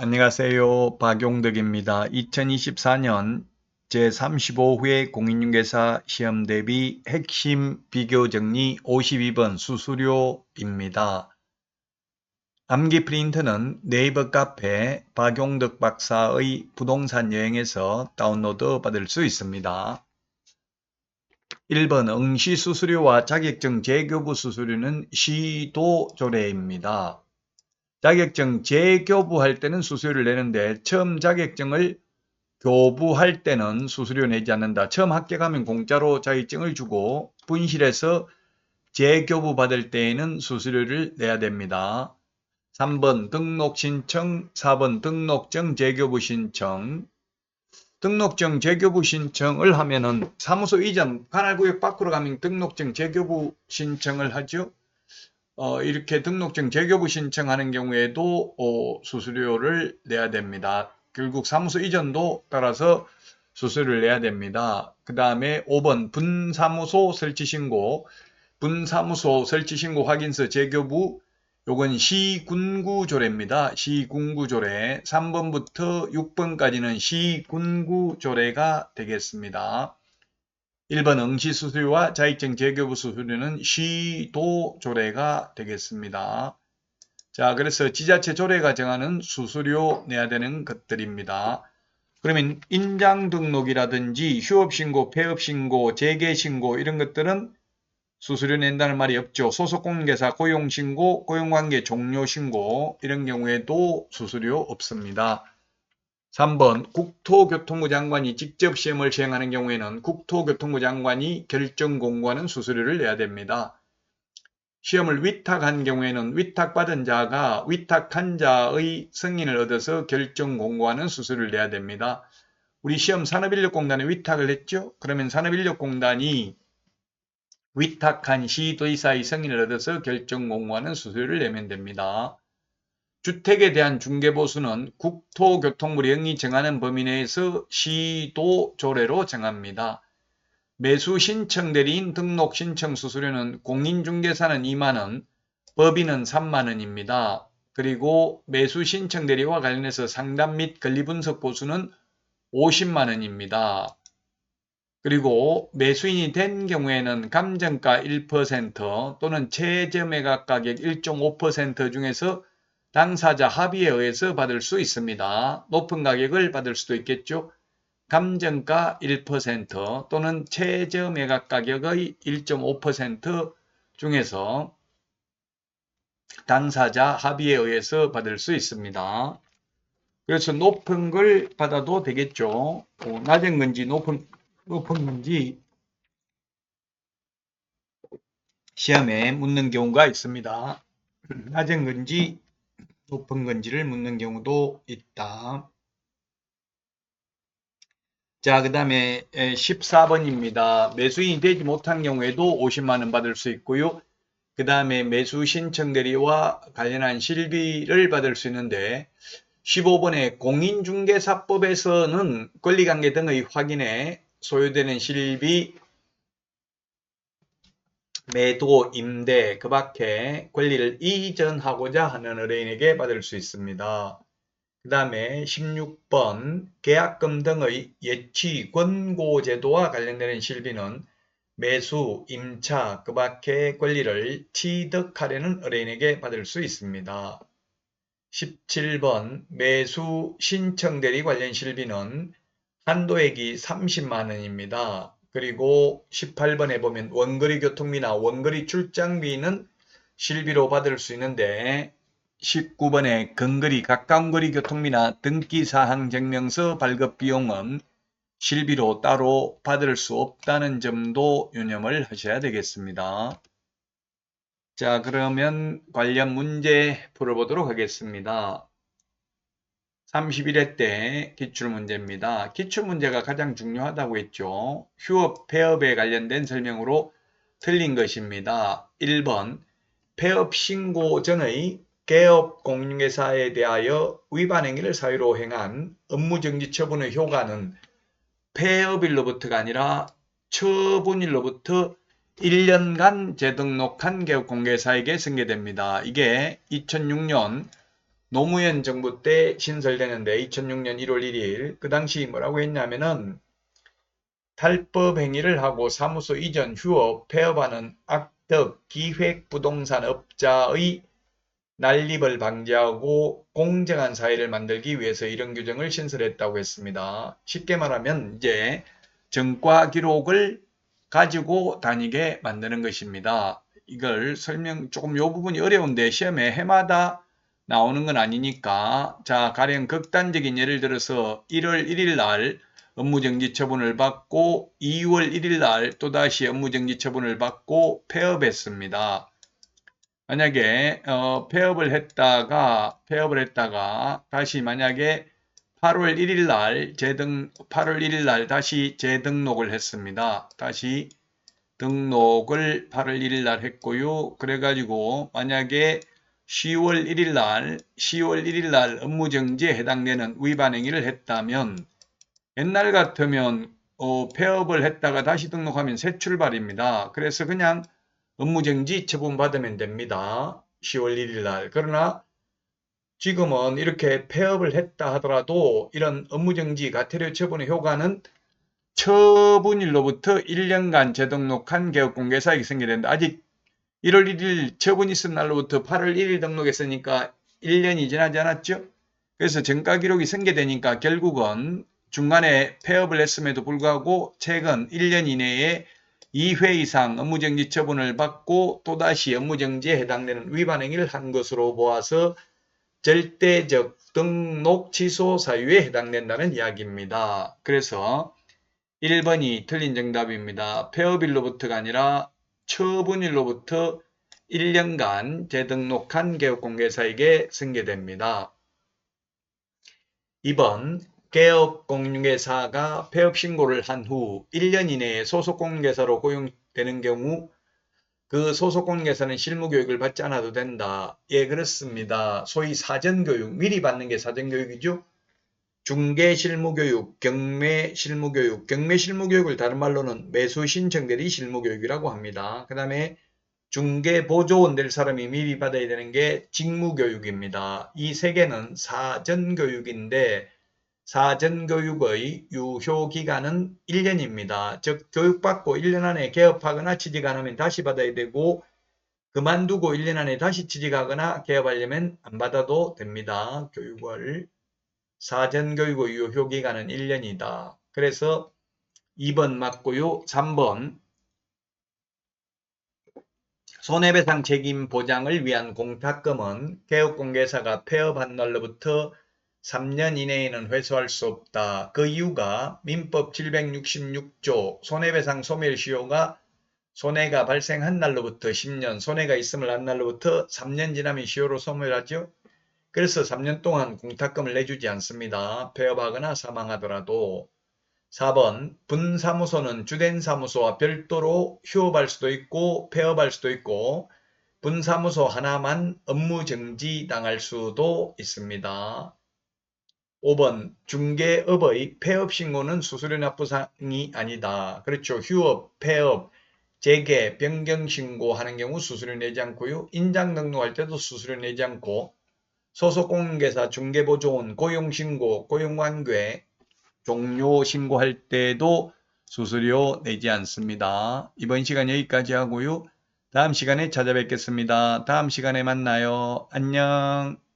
안녕하세요. 박용덕입니다. 2024년 제35회 공인중개사 시험 대비 핵심 비교 정리 52번 수수료입니다. 암기 프린트는 네이버 카페 박용덕 박사의 부동산 여행에서 다운로드 받을 수 있습니다. 1번 응시 수수료와 자격증 재교부 수수료는 시도 조례입니다. 자격증 재교부할 때는 수수료를 내는데 처음 자격증을 교부할 때는 수수료 내지 않는다. 처음 합격하면 공짜로 자격증을 주고 분실해서 재교부 받을 때에는 수수료를 내야 됩니다. 3번 등록 신청, 4번 등록증 재교부 신청. 등록증 재교부 신청을 하면은 사무소 이전 관할구역 밖으로 가면 등록증 재교부 신청을 하죠. 어, 이렇게 등록증 재교부 신청하는 경우에도 어, 수수료를 내야 됩니다. 결국 사무소 이전도 따라서 수수료를 내야 됩니다. 그 다음에 5번 분사무소 설치신고 분사무소 설치신고 확인서 재교부 요건 시군구조례입니다. 시군구조례 3번부터 6번까지는 시군구조례가 되겠습니다. 1번 응시수수료와 자격증 재교부 수수료는 시도 조례가 되겠습니다. 자, 그래서 지자체 조례가 정하는 수수료 내야 되는 것들입니다. 그러면 인장 등록이라든지 휴업 신고, 폐업 신고, 재개 신고 이런 것들은 수수료 낸다는 말이 없죠. 소속 공개사 고용 신고, 고용 관계 종료 신고 이런 경우에도 수수료 없습니다. 3번 국토교통부 장관이 직접 시험을 시행하는 경우에는 국토교통부 장관이 결정 공고하는 수수료를 내야 됩니다. 시험을 위탁한 경우에는 위탁받은 자가 위탁한 자의 승인을 얻어서 결정 공고하는 수수료를 내야 됩니다. 우리 시험 산업인력공단에 위탁을 했죠? 그러면 산업인력공단이 위탁한 시도의사의 승인을 얻어서 결정 공고하는 수수료를 내면 됩니다. 주택에 대한 중개보수는 국토교통부 령이 정하는 범위 내에서 시도조례로 정합니다. 매수 신청 대리인 등록 신청 수수료는 공인중개사는 2만원, 법인은 3만원입니다. 그리고 매수 신청 대리와 관련해서 상담 및 권리분석 보수는 50만원입니다. 그리고 매수인이 된 경우에는 감정가 1% 또는 최저매각 가격 1.5% 중에서 당사자 합의에 의해서 받을 수 있습니다. 높은 가격을 받을 수도 있겠죠. 감정가 1% 또는 최저 매각 가격의 1.5% 중에서 당사자 합의에 의해서 받을 수 있습니다. 그래서 높은 걸 받아도 되겠죠. 어, 낮은 건지 높은, 높은 건지 시험에 묻는 경우가 있습니다. 낮은 건지 높은 건지를 묻는 경우도 있다. 자, 그 다음에 14번입니다. 매수인이 되지 못한 경우에도 50만원 받을 수 있고요. 그 다음에 매수 신청 대리와 관련한 실비를 받을 수 있는데 15번에 공인중개사법에서는 권리관계 등의 확인에 소요되는 실비 매도, 임대, 그 밖에 권리를 이전하고자 하는 의뢰인에게 받을 수 있습니다. 그 다음에 16번 계약금 등의 예치 권고 제도와 관련되는 실비는 매수, 임차, 그 밖의 권리를 취득하려는 의뢰인에게 받을 수 있습니다. 17번 매수 신청 대리 관련 실비는 한도액이 30만원입니다. 그리고 18번에 보면 원거리 교통비나 원거리 출장비는 실비로 받을 수 있는데 19번에 근거리 가까운 거리 교통비나 등기사항 증명서 발급 비용은 실비로 따로 받을 수 없다는 점도 유념을 하셔야 되겠습니다. 자 그러면 관련 문제 풀어보도록 하겠습니다. 31회 때 기출문제입니다. 기출문제가 가장 중요하다고 했죠. 휴업, 폐업에 관련된 설명으로 틀린 것입니다. 1번 폐업 신고 전의 개업 공인중개사에 대하여 위반 행위를 사유로 행한 업무정지 처분의 효과는 폐업일로부터가 아니라 처분일로부터 1년간 재등록한 개업공개사에게 승계됩니다. 이게 2006년 노무현 정부 때 신설되는데 2006년 1월 1일 그 당시 뭐라고 했냐면은 탈법 행위를 하고 사무소 이전, 휴업, 폐업하는 악덕 기획 부동산 업자의 난립을 방지하고 공정한 사회를 만들기 위해서 이런 규정을 신설했다고 했습니다. 쉽게 말하면 이제 정과 기록을 가지고 다니게 만드는 것입니다. 이걸 설명 조금 요 부분이 어려운데 시험에 해마다 나오는 건 아니니까 자 가령 극단적인 예를 들어서 1월 1일 날 업무정지 처분을 받고 2월 1일 날 또다시 업무정지 처분을 받고 폐업했습니다. 만약에 어, 폐업을 했다가 폐업을 했다가 다시 만약에 8월 1일 날 재등 8월 1일 날 다시 재등록을 했습니다. 다시 등록을 8월 1일 날 했고요. 그래 가지고 만약에 10월 1일 날 10월 1일 날 업무 정지에 해당되는 위반 행위를 했다면 옛날 같으면 어, 폐업을 했다가 다시 등록하면 새 출발입니다. 그래서 그냥 업무 정지 처분 받으면 됩니다. 10월 1일 날. 그러나 지금은 이렇게 폐업을 했다 하더라도 이런 업무정지 가태료 처분의 효과는 처분일로부터 1년간 재등록한 개업공개사에게 생겨된다. 아직 1월 1일 처분이 있은 날로부터 8월 1일 등록했으니까 1년이 지나지 않았죠? 그래서 정가 기록이 생겨되니까 결국은 중간에 폐업을 했음에도 불구하고 최근 1년 이내에 2회 이상 업무정지 처분을 받고 또다시 업무정지에 해당되는 위반 행위를 한 것으로 보아서 절대적 등록 취소 사유에 해당된다는 이야기입니다. 그래서 1번이 틀린 정답입니다. 폐업일로부터가 아니라 처분일로부터 1년간 재등록한 개업공개사에게 승계됩니다. 2번 개업공개사가 폐업 신고를 한 후 1년 이내에 소속공개사로 고용되는 경우 그 소속공개사는 실무교육을 받지 않아도 된다. 예, 그렇습니다. 소위 사전교육, 미리 받는 게 사전교육이죠. 중개 실무교육, 경매 실무교육, 경매 실무교육을 다른 말로는 매수 신청 대리 실무교육이라고 합니다. 그 다음에 중개 보조원 될 사람이 미리 받아야 되는 게 직무교육입니다. 이 세 개는 사전교육인데 사전교육의 유효기간은 1년입니다. 즉 교육받고 1년 안에 개업하거나 취직 안 하면 다시 받아야 되고 그만두고 1년 안에 다시 취직하거나 개업하려면 안 받아도 됩니다. 교육을 사전교육의 유효기간은 1년이다. 그래서 2번 맞고요. 3번 손해배상 책임 보장을 위한 공탁금은 개업공개사가 폐업한 날로부터 3년 이내에는 회수할 수 없다. 그 이유가 민법 766조 손해배상 소멸시효가 손해가 발생한 날로부터 10년, 손해가 있음을 한 날로부터 3년 지나면 시효로 소멸하죠. 그래서 3년 동안 공탁금을 내주지 않습니다. 폐업하거나 사망하더라도. 4번 분사무소는 주된 사무소와 별도로 휴업할 수도 있고 폐업할 수도 있고 분사무소 하나만 업무 정지 당할 수도 있습니다. 5번 중개업의 폐업 신고는 수수료 납부상이 아니다. 그렇죠. 휴업, 폐업, 재개, 변경 신고하는 경우 수수료 내지 않고요. 인장 등록할 때도 수수료 내지 않고 소속공개사 중개보조원 고용신고, 고용관괴 종료 신고할 때도 수수료 내지 않습니다. 이번 시간 여기까지 하고요. 다음 시간에 찾아뵙겠습니다. 다음 시간에 만나요. 안녕.